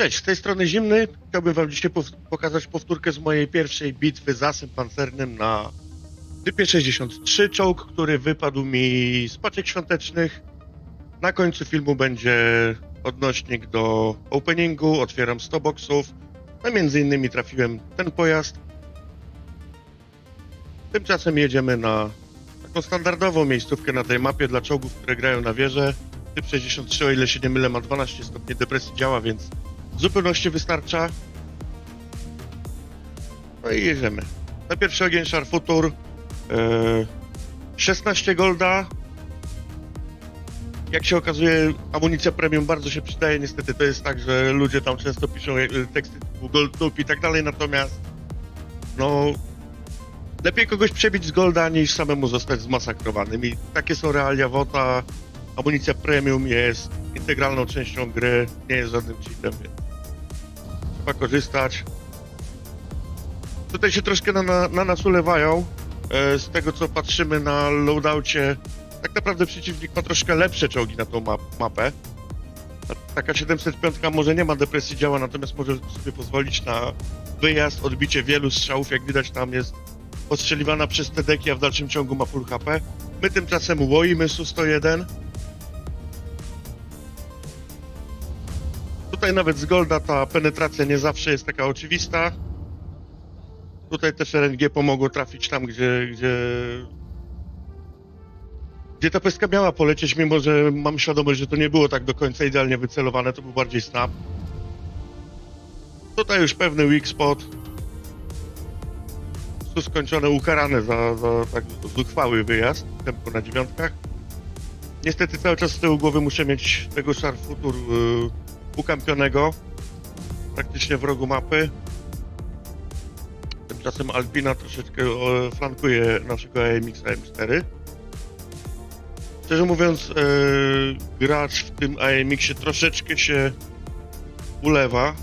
Cześć, z tej strony Zimny. Chciałbym wam dzisiaj pokazać powtórkę z mojej pierwszej bitwy z asem pancernym na typie 63. Czołg, który wypadł mi z paczek świątecznych. Na końcu filmu będzie odnośnik do openingu, otwieram 100 boxów. No między innymi trafiłem ten pojazd. Tymczasem jedziemy na taką standardową miejscówkę na tej mapie dla czołgów, które grają na wieżę. Typ 63, o ile się nie mylę, ma 12 stopni depresji działa, więc w zupełności wystarcza. No i jedziemy. Na pierwszy ogień Sharfutur. Yy, 16 golda. Jak się okazuje, amunicja premium bardzo się przydaje. Niestety to jest tak, że ludzie tam często piszą e, teksty typu gold loop i tak dalej, natomiast no lepiej kogoś przebić z golda niż samemu zostać zmasakrowanym i takie są realia WOTA. Amunicja premium jest integralną częścią gry, nie jest żadnym cheatem, więc trzeba korzystać. Tutaj się troszkę na, na, na nas ulewają. E, z tego co patrzymy na loadoucie, tak naprawdę przeciwnik ma troszkę lepsze czołgi na tą map, mapę. Ta- Taka 705 może nie ma depresji działa, natomiast może sobie pozwolić na wyjazd, odbicie wielu strzałów. Jak widać, tam jest postrzeliwana przez te deki, a w dalszym ciągu ma full HP. My tymczasem łoimy Su-101. Tutaj nawet z Golda ta penetracja nie zawsze jest taka oczywista. Tutaj też RNG pomogło trafić tam, gdzie, gdzie, gdzie ta pestka miała polecieć, mimo że mam świadomość, że to nie było tak do końca idealnie wycelowane, to był bardziej snap. Tutaj już pewny weak spot. Tu skończone, ukarane za, za tak zuchwały wyjazd, tempo na dziewiątkach. Niestety cały czas z tyłu głowy muszę mieć tego Sharfutur yy, ukampionego praktycznie w rogu mapy. Tymczasem Alpina troszeczkę e, flankuje naszego AMX AM4. Szczerze mówiąc, e, gracz w tym AMX-ie troszeczkę się ulewa.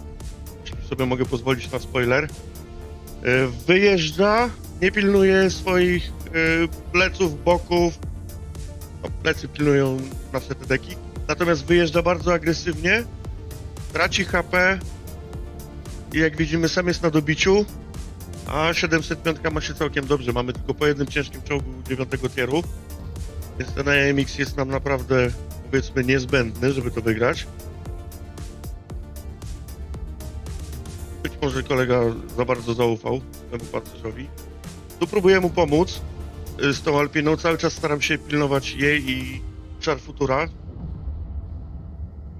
Jeśli sobie mogę pozwolić na spoiler. E, wyjeżdża, nie pilnuje swoich e, pleców, boków. No, plecy pilnują nasze deki. Natomiast wyjeżdża bardzo agresywnie, traci HP i jak widzimy sam jest na dobiciu, a 705 ma się całkiem dobrze. Mamy tylko po jednym ciężkim czołgu 9 tieru, więc ten AMX jest nam naprawdę powiedzmy niezbędny, żeby to wygrać. Być może kolega za bardzo zaufał temu pancerzowi. Tu próbuję mu pomóc y, z tą Alpiną. Cały czas staram się pilnować jej i Sharfutura.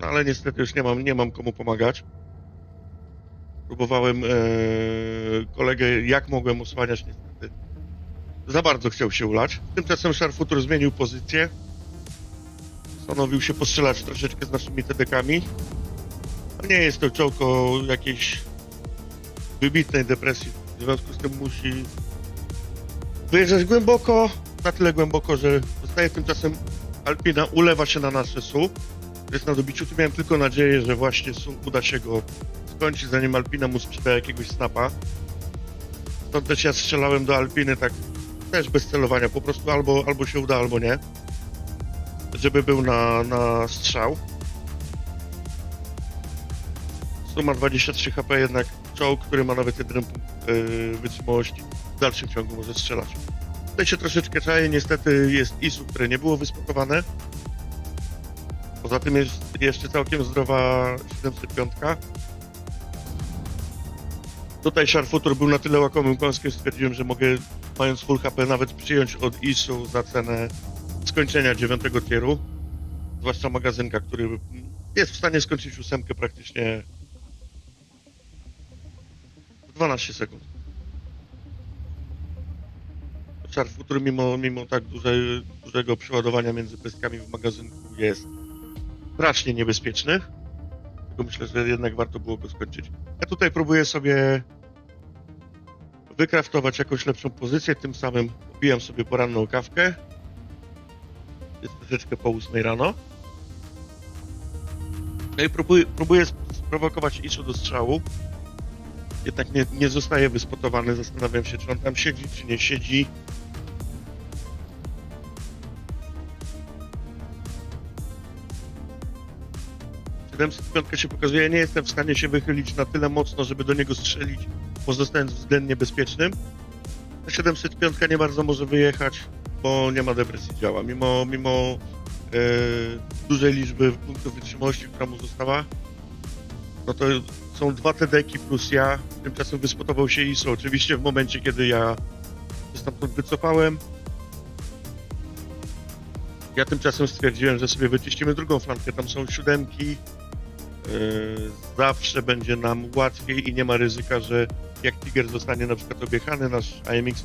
Ale niestety już nie mam, nie mam komu pomagać. Próbowałem e, kolegę jak mogłem osłaniać, niestety. Za bardzo chciał się ulać. Tymczasem Sharfutur zmienił pozycję. Postanowił się postrzelać troszeczkę z naszymi TDK-ami. Nie jest to czołg o jakiejś wybitnej depresji. W związku z tym musi wyjeżdżać głęboko, na tyle głęboko, że zostaje tymczasem Alpina, ulewa się na nasze SU. Jest na dobiciu. Tu miałem tylko nadzieję, że właśnie SU uda się go skończyć, zanim Alpina mu sprzeda jakiegoś snapa. Stąd też ja strzelałem do Alpiny tak też bez celowania, po prostu albo, albo się uda, albo nie. Żeby był na, na strzał. Suma 23 HP jednak czołg, który ma nawet jeden punkt yy, wytrzymałości w dalszym ciągu może strzelać. Tutaj się troszeczkę czaje, niestety jest ISU, które nie było wyspotowane. Poza tym jest jeszcze całkiem zdrowa 705. Tutaj Sharfutur był na tyle łakomym kąskiem, stwierdziłem, że mogę, mając full HP, nawet przyjąć od ISU za cenę skończenia 9 tieru. Zwłaszcza magazynka, który jest w stanie skończyć ósemkę praktycznie w 12 sekund. Sharfutur mimo, mimo tak duże, dużego przeładowania między peskami w magazynku jest strasznie niebezpieczny. Tylko myślę, że jednak warto było go skończyć. Ja tutaj próbuję sobie wykraftować jakąś lepszą pozycję, tym samym ubijam sobie poranną kawkę. Jest troszeczkę po 8 rano. No i próbuję, próbuję sprowokować Iszu do strzału. Jednak nie, nie zostaje wyspotowany. Zastanawiam się, czy on tam siedzi, czy nie siedzi. 705 się pokazuje, ja nie jestem w stanie się wychylić na tyle mocno, żeby do niego strzelić, pozostając względnie bezpiecznym. Ta 705 nie bardzo może wyjechać, bo nie ma depresji działa. Mimo, mimo e, dużej liczby punktów wytrzymałości, która mu została, no to są dwa TD-ki plus ja. Tymczasem wyspotował się ISO. Oczywiście w momencie, kiedy ja się stamtąd wycofałem, ja tymczasem stwierdziłem, że sobie wyczyścimy drugą flankę. Tam są siódemki. Yy, zawsze będzie nam łatwiej i nie ma ryzyka, że jak Tiger zostanie na przykład objechany, nasz AMX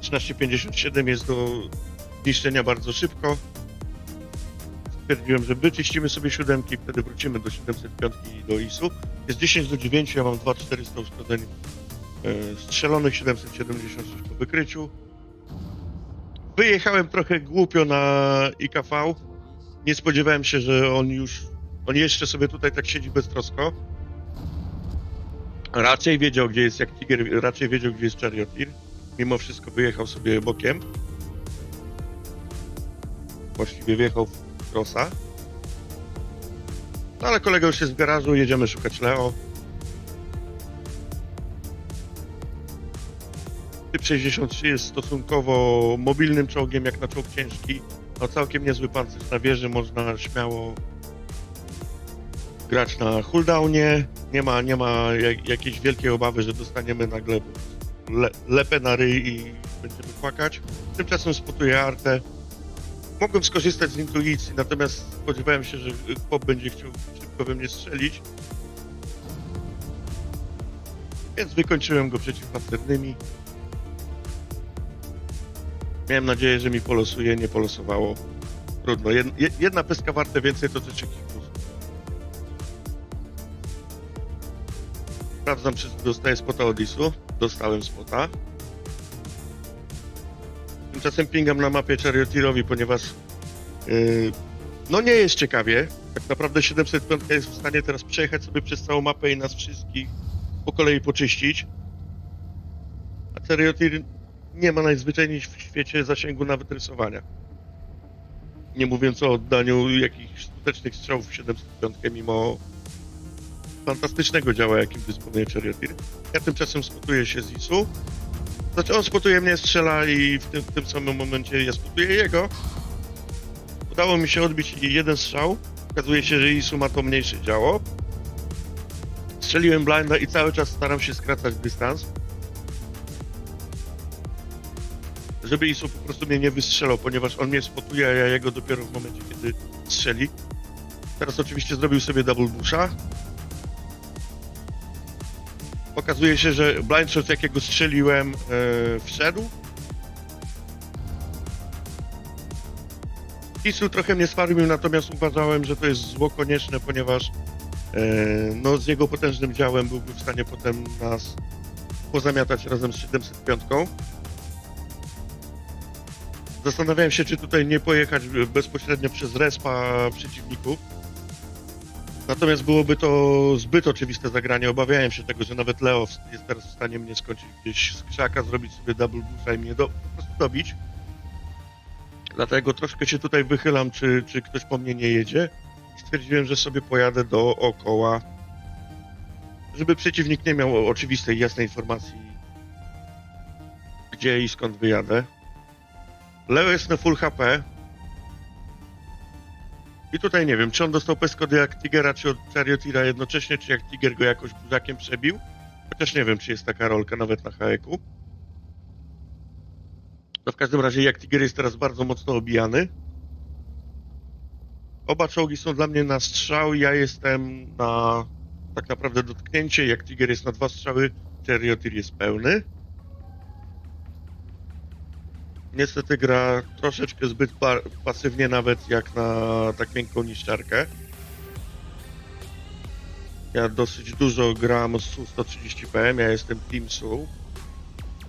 1357 jest do zniszczenia bardzo szybko. Stwierdziłem, że wyczyścimy sobie siódemki, wtedy wrócimy do 705 i do ISU. Jest 10 do 9, ja mam 2400 uszkodzeń yy, strzelonych, 776 po wykryciu. Wyjechałem trochę głupio na IKV. Nie spodziewałem się, że on już. On jeszcze sobie tutaj tak siedzi beztrosko. Raczej wiedział, gdzie jest jak Tiger, raczej wiedział, gdzie jest Charioteer. Mimo wszystko wyjechał sobie bokiem. Właściwie wjechał w krosa. No ale kolega już jest w garażu, jedziemy szukać Leo. Typ 63 jest stosunkowo mobilnym czołgiem, jak na czołg ciężki. Ma całkiem niezły pancerz na wieży, można śmiało grać na cooldownie. Nie ma, nie ma jak, jakiejś wielkiej obawy, że dostaniemy nagle le, lepę na ryj i będziemy płakać. Tymczasem spotuję artę. Mogłem skorzystać z intuicji, natomiast spodziewałem się, że chłop będzie chciał szybko we mnie strzelić. Więc wykończyłem go przeciwpancernymi. Miałem nadzieję, że mi polosuje, nie polosowało. Trudno. Jed, je- jedna peska warte więcej to trzeci plus. Sprawdzam, czy dostaję spota od ISU. Dostałem spota. Tymczasem pingam na mapie Charioteerowi, ponieważ yy, no nie jest ciekawie. Tak naprawdę 705 jest w stanie teraz przejechać sobie przez całą mapę i nas wszystkich po kolei poczyścić. A Charioteer nie ma najzwyczajniej w świecie zasięgu nawet rysowania. Nie mówiąc o oddaniu jakichś skutecznych strzałów w 705 mimo fantastycznego działa, jakim dysponuje Charioteer. Ja tymczasem spotuję się z Isu. Znaczy on spotuje mnie, strzela i w tym, w tym samym momencie ja spotuję jego. Udało mi się odbić jeden strzał. Okazuje się, że Isu ma to mniejsze działo. Strzeliłem blinda i cały czas staram się skracać dystans. żeby Isu po prostu mnie nie wystrzelał, ponieważ on mnie spotuje, a ja jego dopiero w momencie, kiedy strzeli. Teraz oczywiście zrobił sobie double busha. Okazuje się, że blind shot, jakiego strzeliłem, e, wszedł. Isu trochę mnie sfarmił, natomiast uważałem, że to jest zło konieczne, ponieważ e, no, z jego potężnym działem byłby w stanie potem nas pozamiatać razem z 705. Zastanawiałem się, czy tutaj nie pojechać bezpośrednio przez respa przeciwników. Natomiast byłoby to zbyt oczywiste zagranie. Obawiałem się tego, że nawet Leo jest teraz w stanie mnie skończyć gdzieś z krzaka, zrobić sobie double busha i mnie do, po prostu dobić. Dlatego troszkę się tutaj wychylam, czy, czy ktoś po mnie nie jedzie. Stwierdziłem, że sobie pojadę dookoła, żeby przeciwnik nie miał oczywistej, jasnej informacji, gdzie i skąd wyjadę. Leo jest na full HP. I tutaj nie wiem, czy on dostał peskody jak Tigera, czy od Charioteera jednocześnie, czy jak Tiger go jakoś buzakiem przebił. Chociaż nie wiem, czy jest taka rolka nawet na HEK-u. No w każdym razie, jak Tiger jest teraz bardzo mocno obijany. Oba czołgi są dla mnie na strzał, ja jestem na tak naprawdę dotknięcie. Jak Tiger jest na dwa strzały, Charioteer jest pełny. Niestety gra troszeczkę zbyt pa- pasywnie nawet jak na tak miękką niszczarkę. Ja dosyć dużo gram z Su-130 PM, ja jestem Team Su.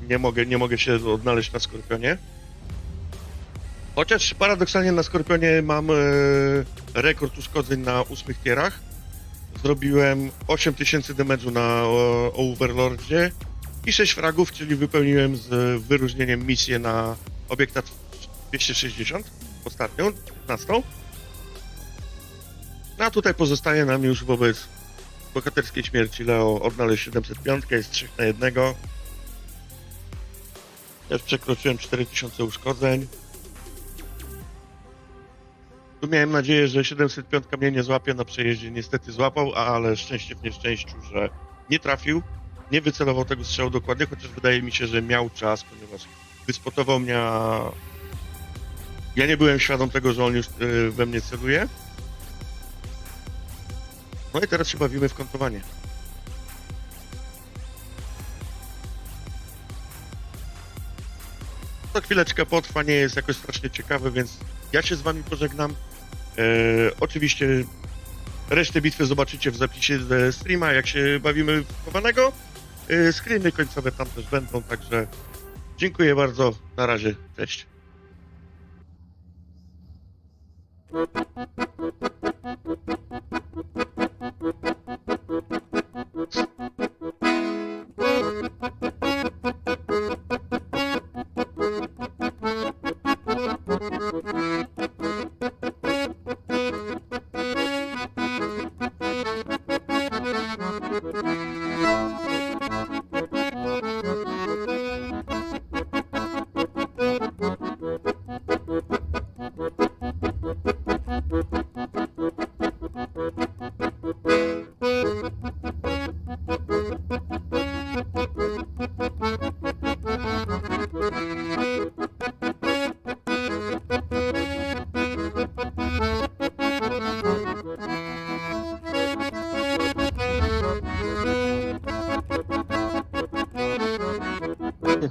Nie mogę, nie mogę się odnaleźć na Skorpionie. Chociaż paradoksalnie na Skorpionie mam e, rekord uszkodzeń na ósmych tierach. Zrobiłem 8000 damage'u na o, Overlordzie i 6 fragów, czyli wypełniłem z wyróżnieniem misję na obiektat 260, ostatnią, 15. No a tutaj pozostaje nam już wobec bohaterskiej śmierci Leo odnaleźć 705, jest 3 na jednego. Też przekroczyłem 4000 uszkodzeń. Tu miałem nadzieję, że 705 mnie nie złapie na przejeździe. Niestety złapał, ale szczęście w nieszczęściu, że nie trafił. Nie wycelował tego strzału dokładnie, chociaż wydaje mi się, że miał czas, ponieważ wyspotował mnie, ja nie byłem świadom tego, że on już y, we mnie celuje. No i teraz się bawimy w kątowanie. To chwileczkę potrwa, nie jest jakoś strasznie ciekawe, więc ja się z wami pożegnam. E, oczywiście resztę bitwy zobaczycie w zapisie ze streama, jak się bawimy w chowanego. E, screeny końcowe tam też będą, także dziękuję bardzo. Na razie, cześć.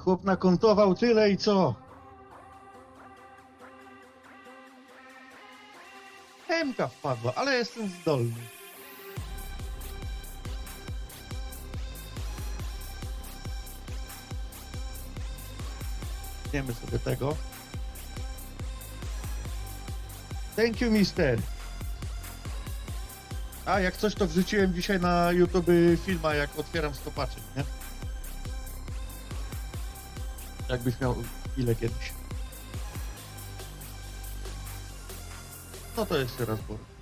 Chłop nakontował tyle i co? Chemka wpadła, ale jestem zdolny. Wiemy sobie tego. Thank you, mister. A, jak coś, to wrzuciłem dzisiaj na YouTube filma, jak otwieram stopaczek, nie? Jakbyś miał ile kiedyś. No to jeszcze raz, bo